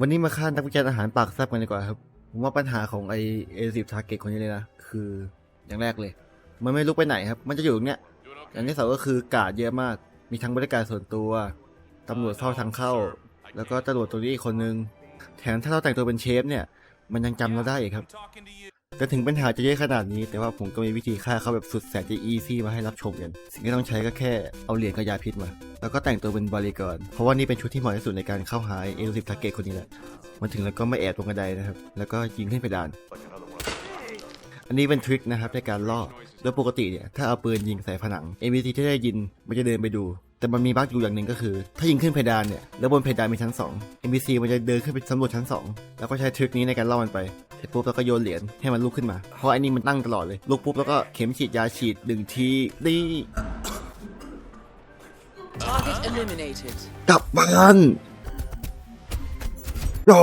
วันนี้มาฆ่านักวิจัยอาหารปากแซบกันดีกว่าครับ ผมว่าปัญหาของไอเอซิฟทาร์เก็ตคนนี้เลยนะ คืออย่างแรกเลย มันไม่ลุกไปไหนครับ มันจะอยู่ตรงเนี้ยอย่างที่สองก็คือกาดเยอะมาก มีทั้งบริการส่วนตัวตำรวจเฝ้าทางเข้า แล้วก็ตำรวจตัวนี้อีกคนนึง แถมถ้าเราแต่งตัวเป็นเชฟเนี่ย มันยังจำเราได้อีกครับ แต่ถึงปัญหาจะเยอะขนาดนี้ แต่ว่าผมก็มีวิธีฆ่าเขาแบบสุดแสนจะอีซี่มาให้รับชมกัน สิ่งที่ต้องใช้ก็แค่เอาเหรียญกับยาพิษมา แล้วก็แต่งตัวเป็นบริกรเพราะว่านี่เป็นชุดที่เหมาะที่สุดในการเข้าหาเอลสิบทาร์เกตคนนี้แหละมาถึงแล้วก็ไม่แอบตรงกระไดนะครับ แล้วก็ยิงขึ้นไปดาน อันนี้เป็นทริคนะครับในการล่อ โดยปกติเนี่ยถ้าเอาปืนยิงใส่ผนัง NPC ที่ได้ยินมันจะเดินไปดู แต่มันมีบั๊กอยู่อย่างหนึ่งก็คือ ถ้ายิงขึ้นเพดานเนี่ยแล้วบนเพดานมีชั้น2 NPC มันจะเดินขึ้นไปสำรวจชั้น 2 แล้วก็ใช้ทริคนี้ในการล่อมันไปเสร็จปุ๊บแล้วก็โยนเหรียญให้มันลุกขึ้นมาเพราะอันนี้มันตั้งตลอดเลยลุกปุ๊บแล้วก็เข็มฉีดยาฉีดหนึ่งทีนี่ Target eliminated. กลับบ้านโอ้